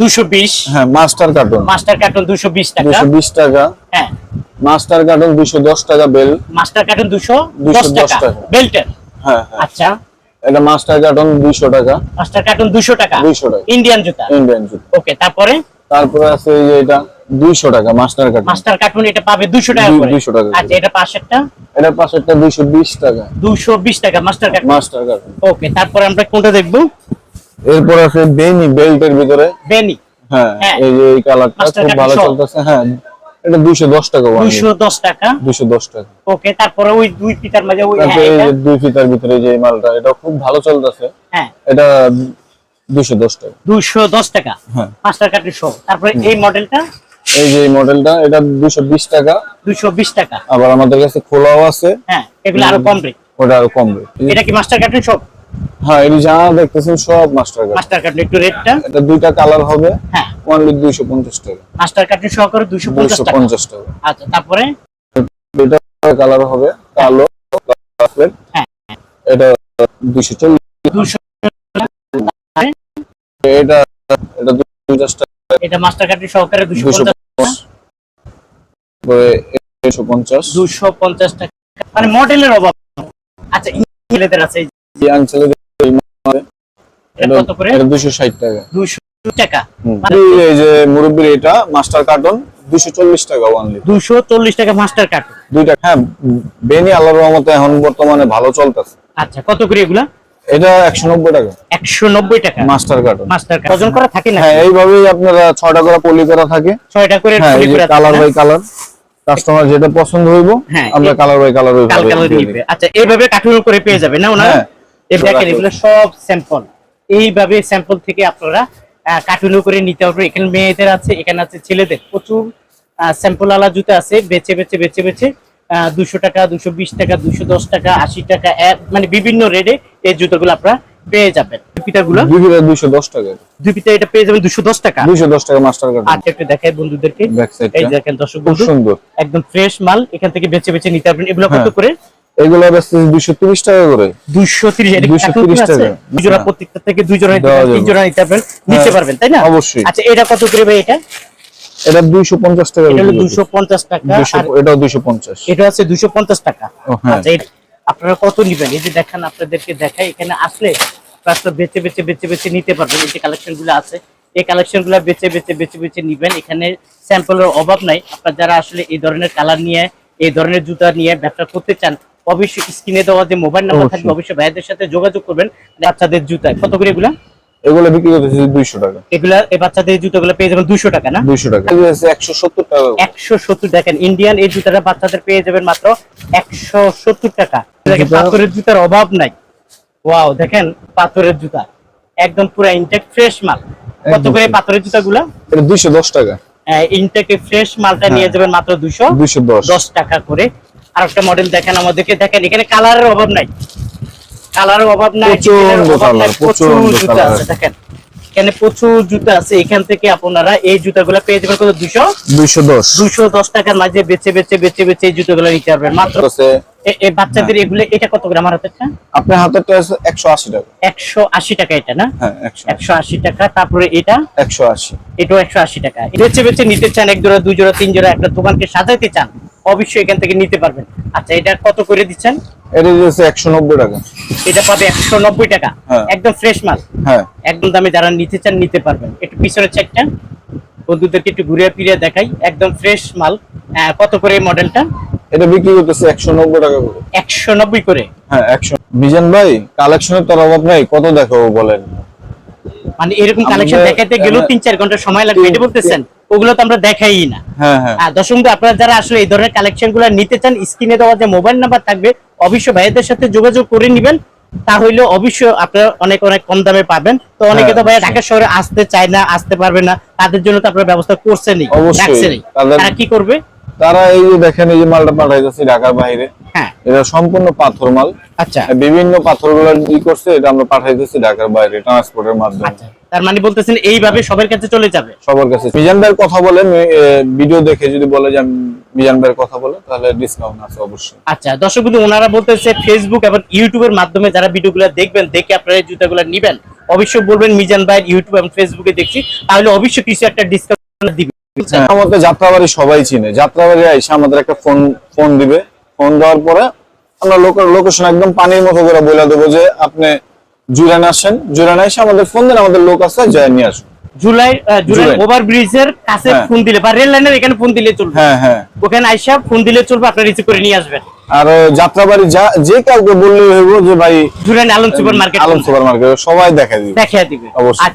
দুশো বিশ। হ্যাঁ মাস্টার কার্টুন। মাস্টার কার্টুন দুশো বিশ টাকা। দুশো বিশ টাকা। হ্যাঁ। মাস্টার কার্টুন দুশো দশ টাকা বেল। মাস্টার কার্টুন 210 টাকা। হ্যাঁ হ্যাঁ। আচ্ছা। এটা মাস্টার কার্টুন দুইশো টাকা। মাস্টার কার্টুন দুশো টাকা। দুইশো টাকা। ইন্ডিয়ান জুতা। ইন্ডিয়ান জুতো। ওকে তারপরে? তারপরে আছে এই যে এটা দুইশো টাকা মাস্টার কার্টুন। মাস্টার কার্টুন এটা পাবে দুশো টাকা করে। 200 টাকা। আচ্ছা এটা পাশেরটা? এটার পাশে একটা দুইশো বিশ টাকা। দুশো বিশ টাকা master carton. Master carton. Okay তারপরে আমরা কোনটা দেখব? এরপর আছে বেনি বেল্টের ভিতরে। বেনি। হ্যাঁ হ্যাঁ। এই যে এই কালারটা খুব ভালো। চলতেছে। হ্যাঁ এটা দুইশো দশ টাকা দুশো দশ টাকা। দুইশো দশ টাকা। ওকে তারপরে ওই দুই পিতার মাঝে ওই তারপরে হ্যাঁ, এই যে দুই ফিতার ভিতরে যে মালটা এটা খুব ভালো চলতেছে। হ্যাঁ। এটা দুইশো দশ টাকা। দুশো দশ টাকা। হ্যাঁ। মাস্টার কার্টুন সহ তারপরে এই মডেলটা এই যে মডেলটা এটা দুইশো বিশ টাকা। দুশো বিশ টাকা। আবার আমাদের কাছে খোলাও আছে। হ্যাঁ এগুলো আরও কম রেট ওটা আরও কম যে- এটা কি মাস্টার কার্টুন সব হ্যাঁ এই যা দেখতেছেন সব মাস্টার কার্ড মাস্টার কার্টুন একটু রেটটা এটা দুইটা কালার হবে। হ্যাঁ। অনলি দুইশো পঞ্চাশ টাকা। মাস্টার কার্টুন সহকারে দুশো পঞ্চাশ দুইশো টাকা পঞ্চাশ টাকা। আচ্ছা তারপরে? এটা কালার হবে কালো। হ্যাঁ। এটা দুইশো চল্লিশ। দুশো এটা এটা দুশো পঞ্চাশ টাকা। এটা মাস্টার কার্টুন সহকারে দুশো দুশো পঞ্চাশ। তারপরে দুশো পঞ্চাশ। দুশো পঞ্চাশ টাকা। মানে মডেলের অভাব। আচ্ছা ছেলেদের আছে এই এটা টাকা। দুশো টাকা। এই যে মুরব্বির এটা মাস্টার কার্টন দুশো চল্লিশ টাকা ওয়ানলি দুশো টাকা মাস্টার কার্টুন। দুইটা হ্যাঁ বেনি আল্লাহর রহমতে এখন বর্তমানে ভালো চলতেছে। আচ্ছা কত করে এগুলা? এটা একশো নব্বই টাকা। Master carton. Master carton. ওজন করা থাকে না হ্যাঁ এইভাবেই আপনারা ছয়টা করে পলি করা থাকে। করে হ্যাঁ poly colour? By colour customer যেটা পছন্দ হইব হ্যাঁ, আমরা কালার বাই কালার কাল কালার আচ্ছা এইভাবে কার্টুন করে পেয়ে যাবে না ওনারা? হ্যাঁ। এই দেখেন। এগুলো সব স্যাম্পল এইভাবে স্যাম্পল থেকে আপনারা করে নিতে পারবেন। এখানে মেয়েদের আছে এখানে আছে ছেলেদের। প্রচুর স্যাম্পল আলা জুতো আছে। বেচে বেচে বেচে বেচে দুশো টাকা দুশো বিশ টাকা দুশো দশ টাকা আশি টাকা এক- মানে বিভিন্ন রেটে এই জুতোগুলো আপনারা পেয়ে যাবেন। দুইশো দশ টাকা। দুই এটা পেয়ে যাবেন দুশো দশ টাকা। দুইশো দশ টাকা মাস্টার কার্টন আচ্ছা একটু দেখাই বন্ধুদেরকে। এই দেখেন দর্শক বন্ধু সুন্দর। একদম ফ্রেশ মাল। এখান থেকে বেছে বেছে নিতে পারবেন। এগুলো কত হ্যাঁ। করে? এগুলো বেচতেছি দুইশো তিরিশ টাকা করে। দুইশো তিরিশ এটা কি 230 টাকা। আছে? দুই জোড়া হ্যাঁ। প্রত্যেকটা থেকে দুই জোড়া নিতে পারবেন, তিন জোড়া নিতে পারবেন নিতে হ্যাঁ, পারবেন তাই না? অবশ্যই। আচ্ছা এটা কত করে ভাই এটা? এটা দুইশো পঞ্চাশ টাকা এটা হলো বিক্রি দুইশো পঞ্চাশ টাকা করতেছি। আর 200 এটাও দুইশো পঞ্চাশ। এটা হচ্ছে দুইশো পঞ্চাশ টাকা। হ্যাঁ। আচ্ছা আপনারা কত নিবেন? এই যে দেখেন আপনাদেরকে দেখাই এখানে আসলে বেছে বেছে বেছে বেছে নিতে পারবেন। এই যে কালেকশনগুলো আছে এই কালেকশনগুলো বেছে বেছে বেছে বেছে নিবেন। এখানে স্যাম্পলের অভাব নাই। আপনার যারা আসলে এই ধরনের কালার নিয়ে এই ধরনের জুতা নিয়ে ব্যবসা করতে চান অবশ্যই স্ক্রিনে দেওয়া যে মোবাইল নাম্বার থাকবে অবশ্যই। সাথে যোগাযোগ করবেন। বাচ্চাদের জুতা কত করে এগুলা? এগুলো বিক্রি করতেছি দুইশো টাকা। এগুলা এই বাচ্চাদের জুতাগুলো পেয়ে যাবেন দুশো টাকা না? দুইশো টাকা। একশো সত্তর টাকা একশো সত্তর দেখেন ইন্ডিয়ান এই জুতাটা বাচ্চাদের পেয়ে যাবেন মাত্র একশো সত্তর টাকা। পাথরের জুতার অভাব নাই। ওয়াও দেখেন পাথরের জুতা। একদম পুরো ইনটেক ফ্রেশ মাল। কত করে পাথরের জুতাগুলো? দুইশো দশ টাকা। ইনটেকে ফ্রেশ মালটা নিয়ে হ্যাঁ। যাবেন মাত্র দুশো দুইশো দশ। দশ টাকা করে। আর একটা মডেল দেখেন আমাদেরকে। দেখেন এখানে কালারের অভাব নাই। কালারের অভাব নাই প্রচুর জুতা আছে। দেখেন। এখানে প্রচুর জুতা আছে এখান থেকে আপনারা এই জুতাগুলো পেয়ে যাবেন কত? দুশো? দুইশো দশ। দুশো দশ টাকার মাঝে বেচে বেচে বেচে বেচে এই জুতোগুলো নিতে পারবেন। মাত্র বাচ্চাদের এগুলো এটা কত করে আমার হাতেরটা আপনার হাতেরটা একশো আশি টাকা। একশো আশি টাকা এটা না? হ্যাঁ একশো একশো আশি টাকা তারপরে এটা? একশো আশি। এটাও একশো আশি টাকা। বেছে বেছে নিতে চান এক জোড়া দুই জোড়া তিন জোড়া একটা দোকানকে সাজাইতে চান অবশ্যই এখান থেকে নিতে পারবেন। আচ্ছা এটা কত করে দিচ্ছেন? এটা একশো নব্বই টাকা। এটা পাবে একশো নব্বই টাকা। হ্যাঁ। একদম ফ্রেশ মাল। হ্যাঁ। একদম দামে যারা নিতে চান নিতে পারবেন। একটু পিছনের চেকটা বন্ধুদেরকে একটু ঘুরিয়ে ফিরিয়ে দেখাই। একদম ফ্রেশ মাল। কত করে এই মডেলটা? এটা বিক্রি করতেছে একশো নব্বই টাকা করে। একশো নব্বই করে। হ্যাঁ একশো বিজান ভাই কালেকশনের তোর অভাব নাই। কত দেখাবো বলেন? মানে এরকম কালেকশন দেখাইতে গেলেও তিন চার ঘণ্টা সময় লাগবে এটা বলতেছেন? ওগুলো তো আমরা দেখাই না। হ্যাঁ হ্যাঁ। আর দর্শক আপনারা যারা আসলে এই ধরনের কালেকশনগুলো নিতে চান স্ক্রিনে দেওয়া যে মোবাইল নাম্বার থাকবে অবশ্যই ভাইয়াদের সাথে যোগাযোগ করে নিবেন। তাহলে অবশ্যই আপনারা অনেক অনেক কম দামে পাবেন। তো অনেকে তো হ্যাঁ, ভাইয়া ঢাকা শহরে আসতে চায় না আসতে পারবে না তাদের জন্য তো আপনারা ব্যবস্থা করছেনই। রাখছেনই। তারা কি করবে? তারা এই যে দেখেন এই যে মালটা পাঠাইতেছি ঢাকার বাইরে। হ্যাঁ। এটা সম্পূর্ণ পাথর মাল আচ্ছা বিভিন্ন পাথরগুলো ই করছে এটা আমরা পাঠাইতেছি ঢাকার বাইরে ট্রান্সপোর্টের মাধ্যমে। আচ্ছা। তার মানে বলতেছেন এইভাবে সবার কাছে চলে যাবে? সবার কাছে মিজান ভাইয়ের কথা বলেন ভিডিও দেখে যদি বলে যে আমি মিজান ভাইয়ের কথা বলে তাহলে ডিসকাউন্ট আছে অবশ্যই। আচ্ছা দর্শক বন্ধু ওনারা বলতেছে ফেসবুক এবং ইউটিউবের মাধ্যমে যারা ভিডিওগুলো দেখবেন দেখে আপনারা এই জুতাগুলো নিবেন। অবশ্যই বলবেন মিজান ভাই ইউটিউব এবং ফেসবুকে দেখছি তাহলে অবশ্যই কিছু একটা ডিসকাউন্ট দিবে হ্যাঁ, আমাদের যাত্রাবাড়ি সবাই চিনে। যাত্রাবাড়ি এসে আমাদের একটা ফোন ফোন দিবে। ফোন দেওয়ার পরে আমরা লোকেশন একদম পানির মতো করে বলে দেবো যে আপনি জুরান আসেন। জুরান এসে আমাদের ফোন দেন আমাদের লোক আছে যায় নিয়ে আসুন। জুলাই জুলাই জুলাই। কাছে হ্যাঁ। ফোন দিলে বা রেল লাইনের এখানে ফোন দিলে চলবে। হ্যাঁ হ্যাঁ। ওখানে আইসা ফোন দিলে চলবে আপনি রিসিভ করে নিয়ে আসবেন। আর যাত্রাবাড়ি যা যে কাউকে হইব যে ভাই Alam super market Alam super market সবাই দেখা দিবে। দেখিয়ে দিবে। অবশ্যই।